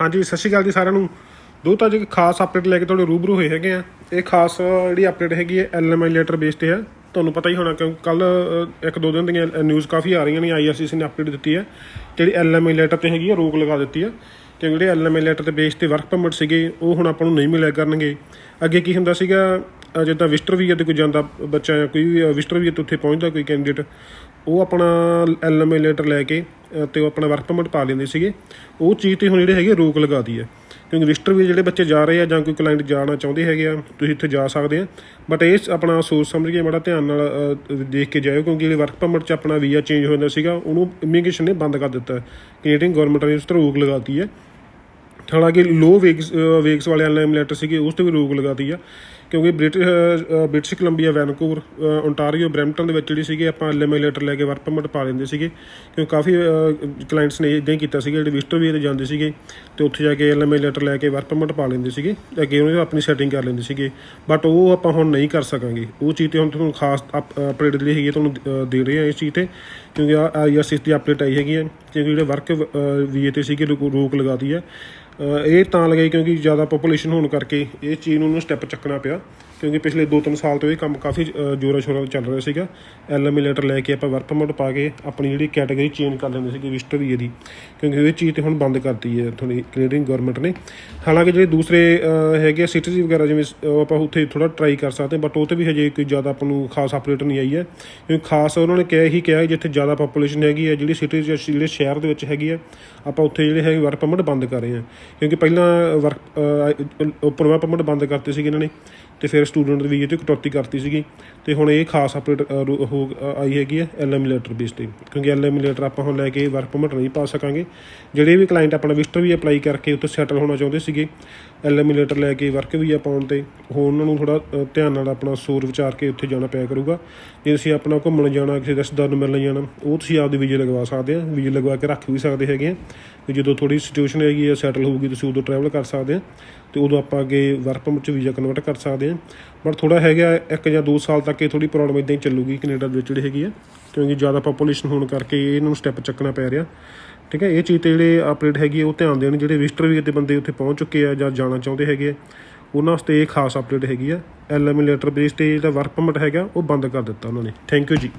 ਹਾਂਜੀ, ਸਤਿ ਸ਼੍ਰੀ ਅਕਾਲ ਜੀ ਸਾਰਿਆਂ ਨੂੰ। ਦੋ ਤਾਂ ਇੱਕ ਖਾਸ ਅਪਡੇਟ ਲੈ ਕੇ ਤੁਹਾਡੇ ਰੂਬਰੂ ਹੋਏ ਹੈਗੇ ਆ। ਇਹ ਖਾਸ ਜਿਹੜੀ ਅਪਡੇਟ ਹੈਗੀ ਹੈ ਐਲਐਮਆਈ ਲੈਟਰ ਬੇਸ ਤੇ ਹੈ। ਤੁਹਾਨੂੰ ਪਤਾ ਹੀ ਹੋਣਾ ਕਿਉਂ ਕੱਲ ਇੱਕ ਦੋ ਦਿਨ ਦੀਆਂ ਨਿਊਜ਼ ਕਾਫੀ ਆ ਰਹੀਆਂ ਨੇ ਆਈਆਰਸੀਸੀ ਨੇ ਅਪਡੇਟ ਦਿੱਤੀ ਹੈ। ਜਿਹੜੀ ਐਲਐਮਆਈ ਲੈਟਰ ਤੇ ਹੈਗੀ ਹੈ ਰੋਕ ਲਗਾ ਦਿੱਤੀ ਹੈ। ਕਿ ਜਿਹੜੇ ਐਲਐਮਆਈ ਲੈਟਰ ਤੇ ਬੇਸ ਤੇ ਵਰਕ ਪਰਮਿਟ ਸੀਗੇ, ਉਹ ਹੁਣ ਆਪਾਂ ਨੂੰ ਨਹੀਂ ਮਿਲਿਆ ਕਰਨਗੇ। ਅੱਗੇ ਕੀ ਹੁੰਦਾ ਸੀਗਾ ਜਿੱਦਾਂ ਵਿਜ਼ਟਰ ਵੀਜ਼ਾ ਤੇ ਕੋਈ ਜਾਂਦਾ ਬੱਚਾ ਜਾਂ ਕੋਈ ਵੀ ਵਿਜ਼ਟਰ ਵੀਜ਼ਾ ਤੇ ਉੱਥੇ ਪਹੁੰਚਦਾ ਕੋਈ ਕੈਂਡੀਡੇਟ ਉਹ ਆਪਣਾ ਐਲਐਮਆਈ ਲੈਟਰ ਲੈ ਕੇ ਅ, ਤੇ ਉਹ ਆਪਣਾ ਵਰਕ ਪਰਮਿਟ ਪਾ ਲੈਂਦੇ ਸੀਗੇ। ਉਹ ਚੀਜ਼ ਤੇ ਹੁਣ ਜਿਹੜੇ ਹੈਗੇ ਰੋਕ ਲਗਾਤੀ ਹੈ ਕਿਉਂਕਿ ਵਿਜ਼ਟਰ ਵੀ ਜਿਹੜੇ ਬੱਚੇ ਜਾ ਰਹੇ ਆ ਜਾਂ ਕੋਈ ਕਲਾਇੰਟ ਜਾਣਾ ਚਾਹੁੰਦੇ ਹੈਗੇ ਆ ਤੁਸੀਂ ਇੱਥੇ ਜਾ ਸਕਦੇ ਆ। ਬਟ ਇਹ ਆਪਣਾ ਸੋਚ ਸਮਝ ਕੇ ਬੜਾ ਧਿਆਨ ਨਾਲ ਦੇਖ ਕੇ ਜਾਇਓ ਕਿਉਂਕਿ ਜਿਹੜੇ ਵਰਕ ਪਰਮਿਟ 'ਚ ਆਪਣਾ ਵੀਜ਼ਾ ਚੇਂਜ ਹੋ ਜਾਂਦਾ ਸੀਗਾ ਉਹਨੂੰ ਇਮੀਗ੍ਰੇਸ਼ਨ ਨੇ ਬੰਦ ਕਰ ਦਿੱਤਾ। ਕੈਨੇਡੀਅਨ ਗਵਰਨਮੈਂਟ ਨੇ ਉਸ ਤੇ ਰੋਕ ਲਗਾਤੀ ਹੈ ਹਾਲਾਂਕਿ ਲੋ ਵੇਗਸ ਵੇਗਸ ਵਾਲੇ ਐਲਐਮ ਲੈਟਰ ਸੀਗੇ ਉਸ ਤੇ ਵੀ ਰੋਕ ਲਗਾਤੀ ਆ। ਕਿਉਂਕਿ British British Columbia Vancouver Ontario Brampton ਦੇ ਵਿੱਚ ਜਿਹੜੀ ਸੀਗੇ ਆਪਾਂ ਐਲਐਮ ਲੈਟਰ ਲੈ ਕੇ ਵਰਕ ਪਰਮਿਟ ਪਾ ਲੈਂਦੇ ਸੀਗੇ। ਕਿਉਂਕਿ ਕਾਫੀ ਕਲਾਇੰਟਸ ਨੇ ਇਦਾਂ ਹੀ ਕੀਤਾ ਸੀਗਾ ਜਿਹੜੇ ਵਿਜ਼ਟਰ ਵੀ ਤੇ ਜਾਂਦੇ ਸੀਗੇ ਤੇ ਉੱਥੇ ਜਾ ਕੇ ਐਲਐਮ ਲੈਟਰ ਲੈ ਕੇ ਵਰਕ ਪਰਮਿਟ ਪਾ ਲੈਂਦੇ ਸੀਗੇ ਅੱਗੇ ਉਹਨਾਂ ਆਪਣੀ ਸੈਟਿੰਗ ਕਰ ਲੈਂਦੇ ਸੀਗੇ। ਬਟ ਉਹ ਆਪਾਂ ਹੁਣ ਨਹੀਂ ਕਰ ਸਕਾਂਗੇ। ਉਹ ਚੀਜ਼ ਤੇ ਹੁਣ ਤੁਹਾਨੂੰ ਖਾਸ ਅਪਡੇਟ ਜਿਹੜੀ ਹੈਗੀ ਹੈ ਤੁਹਾਨੂੰ ਅ, ਦੇ ਰਹੇ ਆ ਇਸ ਚੀਜ਼ ਤੇ। ਕਿਉਂਕਿ ਆਈਆਰਸੀਸ ਦੀ ਅਪਡੇਟ ਆਈ ਹੈਗੀ ਹੈ ਕਿਉਂਕਿ ਜਿਹੜੇ ਵਰਕ ਵੀਏ ਤੇ ਸੀਗੇ ਰੋਕ ਰੋਕ ਲਗਾਤੀ ਹੈ ਅ, ਇਹ ਤਾਂ ਲਗਾਈ ਕਿਉਂਕਿ ਜ਼ਿਆਦਾ ਪੋਪੂਲੇਸ਼ਨ ਹੋਣ ਕਰਕੇ ਇਹ ਚੀਜ਼ ਨੂੰ ਉਹਨੂੰ ਸਟੈਪ ਚੱਕਣਾ ਪਿਆ। ਕਿਉਂਕਿ ਪਿਛਲੇ 2-3 ਸਾਲ ਤੋਂ ਇਹ ਕੰਮ ਕਾਫੀ ਜ਼ੋਰਾਂ ਸ਼ੋਰਾਂ ਨਾਲ ਚੱਲ ਰਿਹਾ ਸੀਗਾ। ਐਲਐਮਈ ਲੈ ਕੇ ਆਪਾਂ ਵਰਕ ਪਰਮਿਟ ਪਾ ਕੇ ਆਪਣੀ ਜਿਹੜੀ ਕੈਟਾਗਰੀ ਚੇਂਜ ਕਰ ਲੈਂਦੇ ਸੀਗੇ ਵਿਜ਼ਟਰ ਵੀਏ ਦੀ। ਕਿਉਂਕਿ ਇਹ ਚੀਜ਼ ਤੇ ਹੁਣ ਬੰਦ ਕਰਤੀ ਹੈ ਥੋੜੀ ਕੈਨੇਡੀਅਨ ਗਵਰਨਮੈਂਟ ਨੇ। ਹਾਲਾਂਕਿ ਜਿਹੜੇ ਦੂਸਰੇ ਹੈਗੇ ਆ ਸਿਟੀਜ਼ ਵਗੈਰਾ, ਜਿਵੇਂ ਉਹ ਆਪਾਂ ਉੱਥੇ ਥੋੜਾ ਟਰਾਈ ਕਰ ਸਕਦੇ ਹਾਂ ਬਟ ਉਹ ਤੇ ਵੀ ਹਜੇ ਕੋਈ ਜ਼ਿਆਦਾ ਆਪਾਂ ਨੂੰ ਖਾਸ ਅਪਡੇਟ ਨਹੀਂ ਆਈ ਹੈ। ਕਿਉਂਕਿ ਖਾਸ ਉਹਨਾਂ ਨੇ ਕਿਹਾ ਹੀ ਕਿਹਾ ਹੈ, ਜਿੱਥੇ ਜ਼ਿਆਦਾ ਪੋਪੂਲੇਸ਼ਨ ਹੈਗੀ ਹੈ, ਜਿਹੜੀ ਸਿਟੀਜ਼ ਜਿਹੜੇ ਸ਼ਹਿਰ ਦੇ ਵਿੱਚ ਹੈਗੀ ਹੈ, ਆਪਾਂ ਉੱਥੇ ਜਿਹੜੇ ਹੈਗੇ ਵਰਕ ਪਰਮਿਟ ਬੰਦ ਕਰ ਰਹੇ ਹਾਂ। ਕਿਉਂਕਿ ਪਹਿਲਾਂ ਵਰਕ ਓਪਨ ਪਰਮਿਟ ਬੰਦ ਕਰਤੇ ਸੀਗੇ ਇਹਨਾਂ ਨੇ। ਤੇ ਫਿਰ ਸਟੂਡੈਂਟ ਦੇ ਵੀਜ਼ੇ ਤੇ ਕਟੌਤੀ ਕਰਤੀ ਸੀਗੀ ਤੇ ਹੁਣ ਇਹ ਖਾਸ ਅਪਡੇਟ ਹੋ ਆਈ ਹੈਗੀ ਹੈ ਐਲਐਮ ਲੈਟਰ ਬੇਸ ਤੇ। ਕਿਉਂਕਿ ਐਲਐਮ ਲੈਟਰ ਆਪਾਂ ਹੁਣ ਲੈ ਕੇ ਵਰਕ ਪਰਮਿਟ ਨਹੀਂ ਪਾ ਸਕਾਂਗੇ। ਜਿਹੜੇ ਵੀ ਕਲਾਇੰਟ ਆਪਣਾ ਵਿਜ਼ਟਰ ਵੀ ਅਪਲਾਈ ਕਰਕੇ ਉੱਥੇ ਸੈਟਲ ਹੋਣਾ ਚਾਹੁੰਦੇ ਸੀਗੇ ਐਲਐਮ ਲੈਟਰ ਲੈ ਕੇ ਵਰਕ ਵੀਜ਼ਾ ਪਾਉਣ ਤੇ ਹੋਰ ਉਹਨਾਂ ਨੂੰ ਥੋੜਾ ਧਿਆਨ ਨਾਲ ਆਪਣਾ ਸੋਚ ਵਿਚਾਰ ਕੇ ਉੱਥੇ ਜਾਣਾ ਪਿਆ ਕਰੂਗਾ। ਜੇ ਅਸੀਂ ਆਪਣਾ ਘੁੰਮਣ ਜਾਣਾ, ਕਿਸੇ ਰਿਸ਼ਤੇਦਾਰ ਨੂੰ ਮਿਲਣ ਜਾਣਾ, ਉਹ ਤੁਸੀਂ ਆਪਦੇ ਵੀਜ਼ੇ ਲਗਵਾ ਸਕਦੇ ਆ ਵੀਜ਼ੇ ਲਗਵਾ ਕੇ ਰੱਖ ਵੀ ਸਕਦੇ ਹੈਗੇ ਆ। ਤੇ ਜਦੋਂ ਥੋੜੀ ਸਿਚੁਏਸ਼ਨ ਹੈਗੀ ਆ ਸੈਟਲ ਹੋਊਗੀ, ਤੁਸੀਂ ਉਦੋਂ ਟਰੈਵਲ ਕਰ ਸਕਦੇ ਆ। ਤੇ ਉਦੋਂ ਆਪਾਂ ਅੱਗੇ ਵਰਕ ਪਰਮਿਟ ਚ ਵੀਜ਼ਾ ਕਨਵਰਟ ਕਰ ਸਕਦੇ ਆ। ਬਟ ਥੋੜਾ ਹੈਗਾ ਇੱਕ ਜਾਂ ਦੋ ਸਾਲ ਤੱਕ ਇਹ ਥੋੜੀ ਪ੍ਰੋਬਲਮ ਇਦਾਂ ਹੀ ਚੱਲੂਗੀ ਕੈਨੇਡਾ ਦੇ ਵਿੱਚ ਜਿਹੜੀ ਹੈਗੀ ਆ। ਕਿਉਂਕਿ ਜ਼ਿਆਦਾ ਪੋਪੂਲੇਸ਼ਨ ਹੋਣ ਕਰਕੇ ਇਹਨਾਂ ਨੂੰ ਸਟੈਪ ਚੱਕਣਾ ਪੈ ਰਿਹਾ। ਠੀਕ ਹੈ, ਇਹ ਚੀਜ਼ ਤੇ ਜਿਹੜੇ ਅਪਡੇਟ ਹੈਗੀ ਆ, ਉਹ ਧਿਆਨ ਦੇਣ। ਜਿਹੜੇ ਵਿਜ਼ਟਰ ਵੀ ਤੇ ਬੰਦੇ ਉੱਥੇ ਪਹੁੰਚ ਚੁੱਕੇ ਆ ਜਾਂ ਜਾਣਾ ਚਾਹੁੰਦੇ ਹੈਗੇ ਆ, ਉਹਨਾਂ ਵਾਸਤੇ ਇਹ ਖਾਸ ਅਪਡੇਟ ਹੈਗੀ ਆ। ਐਲਐਮ ਲੈਟਰ ਬੇਸ ਤੇ ਜਿਹੜਾ ਵਰਕ ਪਰਮਿਟ ਹੈਗਾ, ਉਹ ਬੰਦ ਕਰ ਦਿੱਤਾ ਉਹਨਾਂ ਨੇ। ਥੈਂਕ ਯੂ ਜੀ।